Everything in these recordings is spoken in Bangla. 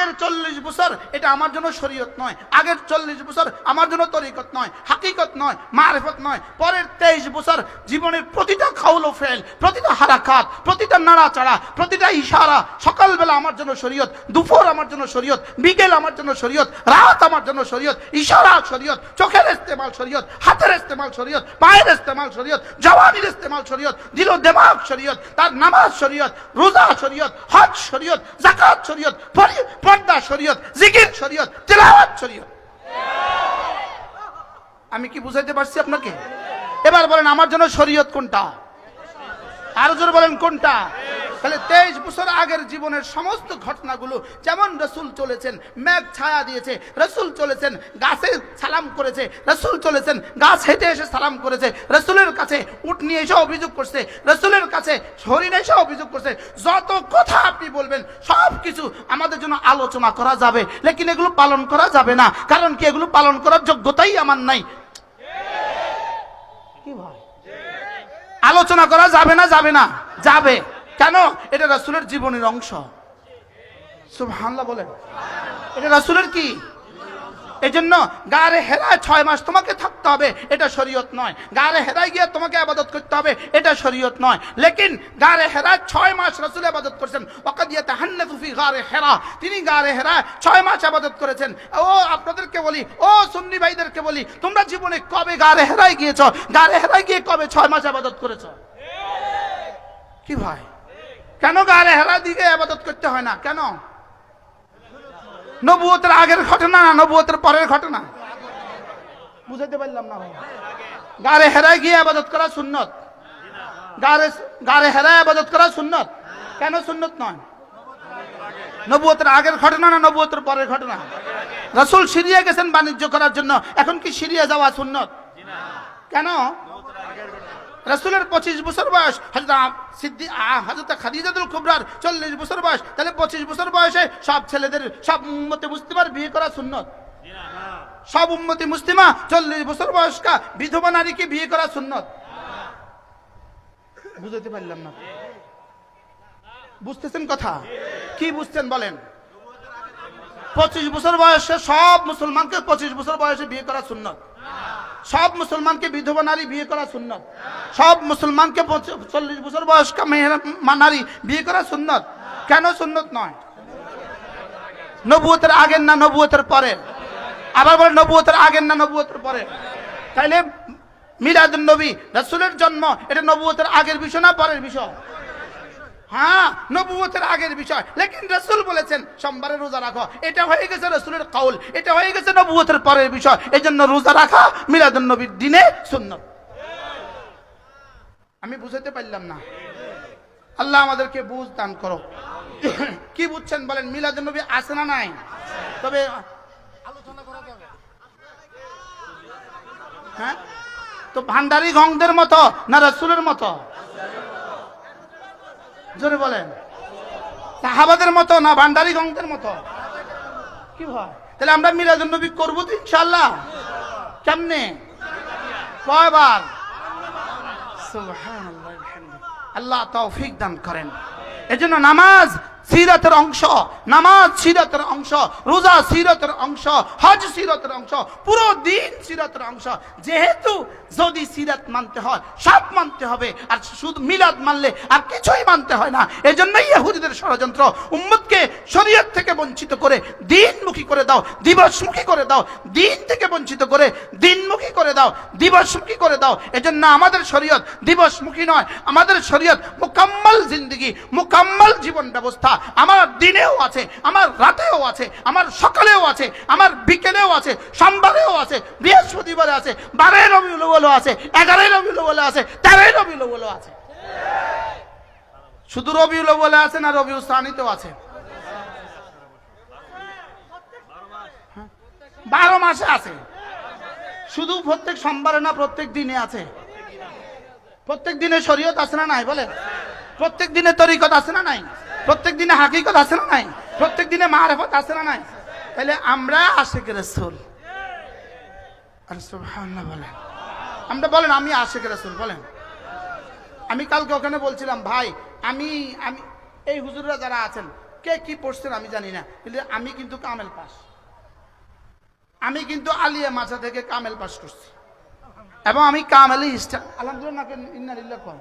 আগের চল্লিশ বছর এটা আমার জন্য শরীয়ত নয়। আগের চল্লিশ বছর আমার জন্য তরিকত নয়, হাকিকত নয়, মারেফত নয়। পরের তেইশ বছর জীবনের প্রতিটা খাউল ও ফেল প্রতিটা হারাকাত, প্রতিটা নাড়াচাড়া, প্রতিটা ইশারা সকালবেলা আমার জন্য শরীয়ত, দুপুর আমার জন্য শরীয়ত, বিকেল আমার জন্য শরীয়ত, রাত আমার জন্য শরীয়ত, ইশারা শরীয়ত, চোখের ইস্তেমাল শরীয়ত, হাতের ইস্তেমাল শরীয়ত, পায়ের ইস্তেমাল শরীয়ত জওয়ানির ইস্তেমাল শরীয়ত, দিল দেমাগ শরীয়ত, তার নামাজ শরীয়ত, রোজা শরীয়ত, হজ শরীয়ত জাকাত শরীয়ত পর্দা শরীয়ত, জিকির, শরীয়ত, তেলাওয়াত, শরীয়ত। আমি কি বুঝাইতে পারছি আপনাকে? এবার বলেন, আমার জন্য শরীয়ত কোনটা? আরও জোর বলেন, কোনটা? তাহলে তেইশ বছর আগের জীবনের সমস্ত ঘটনাগুলো যেমন রসুল চলেছেন মেঘ ছায়া দিয়েছে রসুল চলেছেন গাছে সালাম করেছে রসুল চলেছেন গাছ হেঁটে এসে সালাম করেছে রসুলের কাছে উঠ নিয়ে এসে অভিযোগ করছে রসুলের কাছে হরিণ এসে অভিযোগ করছে যত কথা আপনি বলবেন সব কিছু আমাদের জন্য আলোচনা করা যাবে লেকিন এগুলো পালন করা যাবে না কারণ কি এগুলো পালন করার যোগ্যতাই আমার নাই। কি ভাই? আলোচনা করা যাবে না যাবে না যাবে। কেন? এটা রাসুলের জীবনের অংশ। সুবহানাল্লাহ বলেন। এটা রাসুলের কি? এই জন্য গারে হেরায় ছয় মাস তোমাকে থাকতে হবে, এটা শরীয়ত নয়। গারে হেরায় গিয়ে তোমাকে আবাদত করতে হবে, এটা শরীয়ত নয়। লেকিন গারে হেরায় ছয় মাস রসুল আবাদত করেছেন। ওকাদিয়া তাহান্না তুফি গারে হেরা। তিনি গারে হেরায় ছয় মাস আবাদত করেছেন। ও, আপনাদেরকে বলি, ও সুন্নি ভাইদেরকে বলি, তোমরা জীবনে কবে গারে হেরায় গিয়েছ? গারে হেরায় গিয়ে কবে ছয় মাস আবাদত করেছ? কি ভাই? কেন গারে হেরা দিকে আবাদত করতে হয় না? কেন? নবুয়তের আগের ঘটনা না, নবুয়তের পরের ঘটনা? বুঝাইতে পারলাম না। গারে হেরায় গিয়ে আবাদত করা সুন্নত? গারে গারে হেরায় আবাদত করা সুন্নত? কেন সুন্নত নয়? নবুয়তের আগের ঘটনা না, নবুয়তের পরের ঘটনা? রসুল সিরিয়া গেছেন বাণিজ্য করার জন্য। এখন কি সিরিয়া যাওয়া সুন্নত? কেন? রসুলের পঁচিশ বছর বয়স হজরত সিদ্ধি হজরত খাদিজাতুল কুবরার চল্লিশ বছর বয়স। তাহলে পঁচিশ বছর বয়সে সব ছেলেদের, সব উম্মতে মুসলিমার বিয়ে করা সুন্নত? সব উম্মতি মুসলিমা চল্লিশ বছর বয়স্কা বিধবা নারীকে বিয়ে করা সুন্নত? বুঝতে পারলাম না। বুঝতেছেন কথা? কি বুঝছেন বলেন? পঁচিশ বছর বয়সে সব মুসলমানকে পঁচিশ বছর বয়সে বিয়ে করা সুন্নত? সব মুসলমানকে বিধবা নারী বিয়ে করা সুন্নত। সব মুসলমানকে চল্লিশ বছর বয়স্কা মেয়েরা নারী বিয়ে করা সুন্নত। কেন সুন্নত নয়? নবুয়তের আগের না নবুয়তের পরের? আবার বলে নবুয়তের আগের না নবুয়তের পরের? তাইলে মিলাদুন নবী, রাসূলের জন্ম, এটা নবুয়তের আগের বিষয় না পরের বিষয়? হ্যাঁ নবুয়তের আগের বিষয়। লেকিন রসুল বলেছেন, সোমবারে রোজা রাখো। এটা হয়ে গেছে রসুলের কাউল এটা হয়ে গেছে নবুয়তের পরের বিষয়। এই জন্য রোজা রাখা মিলাদুন নবীর দিনে সুন্নত। আমি বুঝাতে পারলাম না। আল্লাহ আমাদেরকে বুঝ দান করো। কি বুঝছেন বলেন মিলাদুন নবী আছে না নাই? তবে আলোচনা করা হ্যাঁ? তো ভান্ডারি গংদের মতো না রসুলের মতো? জোরে বলেন। সাহাবাদের মতো না ভান্ডারি গঙ্গের মতো? কি হয় তাহলে আমরা মিলাদুল নবী করব তো ইনশাল্লাহ কেমনে? কয়বার? আল্লাহ তৌফিক দান করেন। এজন্য নামাজ সিরাতের অংশ, নামাজ সিরাতের অংশ, রোজা সিরাতের অংশ, হজ সিরাতের অংশ, পুরো দিন সিরাতের অংশ। যেহেতু যদি সিরাত মানতে হয়, সব মানতে হবে, আর শুধু মিলাদ মানলে আর কিছুই মানতে হয় না। এই এজন্যই ইহুদিদের ষড়যন্ত্র, উম্মতকে শরীয়ত থেকে বঞ্চিত করে, দিনমুখী করে দাও, দিবসমুখী করে দাও, দিন থেকে বঞ্চিত করে, দিনমুখী করে দাও, দিবসমুখী করে দাও। এজন্য আমাদের শরীয়ত দিবসমুখী নয়, আমাদের শরীয়ত মোকাম্মল জিন্দগি, মোকাম্মল জীবন ব্যবস্থা। আমার দিনেও আছে, আমার রাতেও আছে, আমার সকালেও আছে, আমার বিকেলেও আছে, সোমবারেও আছে, বৃহস্পতিবারে আছে, বারোই রবিউল আউয়ালও আছে, এগারোই রবিউল আউয়ালও আছে, তেরোই রবিউল আউয়ালও আছে। শুধু রবিউল আউয়ালে আছে না রবিউল সানিতেও আছে? বারো মাসে আছে। শুধু প্রত্যেক সোমবারে না, প্রত্যেক দিনে আছে। প্রত্যেক দিনে শরীয়ত আছে না নাই বলে প্রত্যেক দিনে তরিকত আছে না নাই? প্রত্যেক দিনে হাকিকত আছে না নাই? প্রত্যেক দিনে মারেফত আছে না নাই? তাহলে আমরা আশেক রসুল। বলেন। আমরা বলেন, আমি আশেক রসুল, বলেন। আমি কালকে ওখানে বলছিলাম, ভাই, আমি আমি, এই হুজুররা যারা আছেন, কে কি পড়ছেন আমি জানি না, কিন্তু আমি কিন্তু কামেল পাস আমি কিন্তু আলিয়া মাছা থেকে কামেল পাস করছি। এবং আমি কামেলে আলহামদুলিল্লাহ ইন্নালিল্লাহ কম?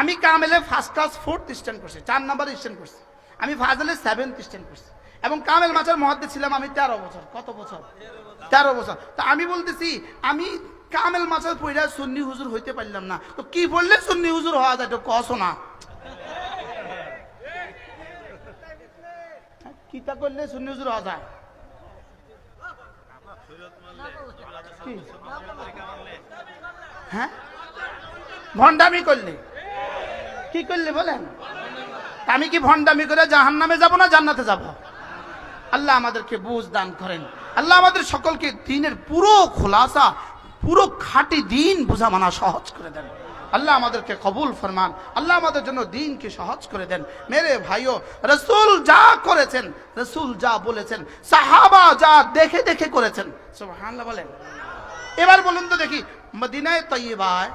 আমি কামেলে ফার্স্ট ক্লাস ফোর্থ স্ট্যান্ড করছি, চার নাম্বার স্ট্যান্ড করছি। আমি ফাজলে সেভেন্থ স্ট্যান্ড করছি। এবং কামেল মাছের মহাদ্দে ছিলাম আমি তেরো বছর। কত বছর? তেরো বছর। তা আমি বলতেছি, আমি কামেল মাছের পইরা সুন্নি হুজুর হইতে পারলাম না। তো কি বললে সুন্নি হুজুর হওয়া যায় তো কসো না। কিতা করলে সুন্নি হুজুর হওয়া যায়? হ্যাঁ? ভণ্ডামি করলে। কি করলে বলেন? আমি কি ভণ্ডামি করে জাহান নামে যাব না জান্নাতে যাব? আল্লাহ আমাদেরকে বুঝ দান করেন। আল্লাহ আমাদের সকলকে দিনের পুরো খোলাসা, পুরো খাঁটি দিন বোঝা মানা সহজ করে দেন। আল্লাহ আমাদেরকে কবুল ফরমান। আল্লাহ আমাদের জন্য দিনকে সহজ করে দেন। মেরে ভাইও, রসুল যা করেছেন, রসুল যা বলেছেন, সাহাবা যা দেখে দেখে করেছেন। সুবহানাল্লাহ বলেন। এবার বলুন তো দেখি, মদিনায় তৈবায়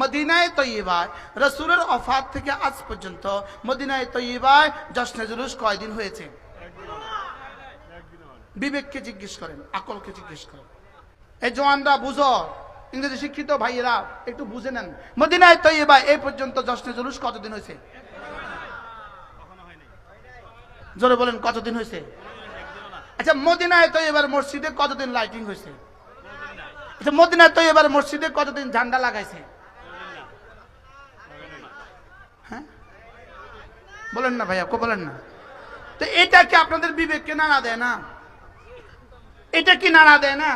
মদিনায় তৈবায় রসুলের অফাত থেকে আজ পর্যন্ত মদিনায় তৈবায় জশ্নে জুলুস কয়দিন হয়েছে? বিবেককে জিজ্ঞেস করেন, আকলকে জিজ্ঞেস করেন। এই জওয়ানরা বুঝো, ইংরেজি শিক্ষিত ভাইয়েরা, একটু বুঝে নেন। মদিনায় তৈবা এই পর্যন্ত জশ্নে জুলুস কতদিন হয়েছে? জোরে বলেন, কতদিন হয়েছে? আচ্ছা মদিনায় তৈবার মসজিদে কতদিন লাইটিং হয়েছে? আচ্ছা মদিনায় তৈবার মসজিদে কতদিন ঝান্ডা লাগাইছে? বলেন না ভাইয়া বলেন না। তো এটা কি আপনাদের বিবেককে নাড়া দেয় না? এটা কি নাড়া দেয় না?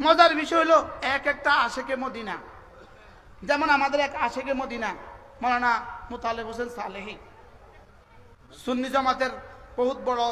মজার বিষয় হলো, এক একটা আশেকে মদিনা। যেমন আমাদের এক আশেকে মদিনা, মৌলানা মোতালেব হোসেন সালেহি। সুন্নি জামাতের বহুত বড়